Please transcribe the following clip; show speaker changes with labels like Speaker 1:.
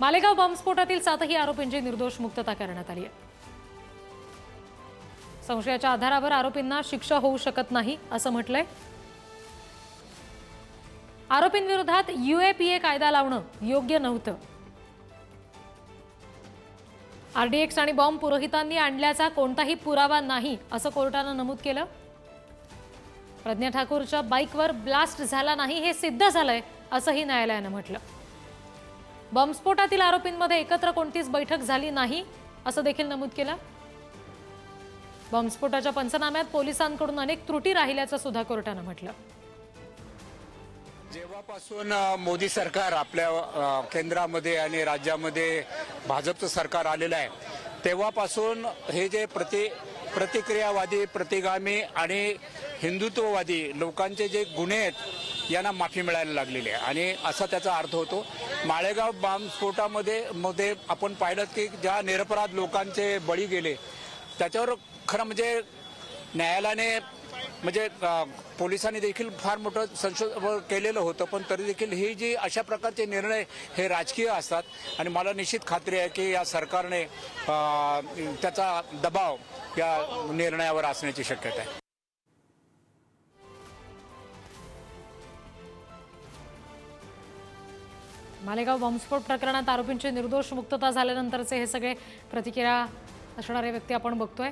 Speaker 1: मालेगाव बॉम्बस्फोटातील सातही आरोपींची निर्दोष मुक्तता करण्यात आली आहे. संशयाच्या आधारावर आरोपींना शिक्षा होऊ शकत नाही असं म्हटलंय. आरोपींविरोधात युएपीए कायदा लावणं योग्य नव्हतं. आरडीएक्स आणि बॉम्ब पुरोहितांनी आणल्याचा कोणताही पुरावा नाही असं कोर्टानं नमूद केलं. प्रज्ञा ठाकूरच्या बाईकवर ब्लास्ट झाला नाही हे सिद्ध झालंय असंही न्यायालयानं म्हटलं. बॉम्बस्फोटातील आरोपींमध्ये एकत्र कोणतीच बैठक झाली नाही असं देखील नमूद केलं. बॉम्बस्फोटाच्या पंचनाम्यात पोलिसांकडून अनेक त्रुटी राहिल्याचं सुद्धा कोर्टानं म्हटलं.
Speaker 2: जेव्हापासून मोदी सरकार आपल्या केंद्रामध्ये आणि राज्यामध्ये भाजपचं सरकार आलेलं आहे तेव्हापासून हे जे प्रति प्रतिक्रियावादी प्रतिगामी आणि हिंदुत्ववादी लोकांचे जे गुन्हे आहेत यांना माफी मिळायला लागलेली आहे. आणि असा त्याचा अर्थ होतो माळेगाव बॉम्बस्फोटामध्ये मध्ये आपण पाहिलं की ज्या निरपराध लोकांचे बळी गेले त्याच्यावर खरं म्हणजे न्यायालयाने म्हणजे पोलिसांनी देखील फार मोठं संशोधन केलेलं होतं पण तरी देखील ही जी अशा प्रकारचे निर्णय हे राजकीय असतात आणि मला निश्चित खात्री आहे की या सरकारने त्याचा दबाव या निर्णयावर असण्याची शक्यता आहे.
Speaker 1: मालेगाव बॉम्बस्फोट प्रकरणात आरोपींची निर्दोष मुक्तता झाल्यानंतरचे हे सगळे प्रतिक्रिया असणारे व्यक्ती आपण बघतोय.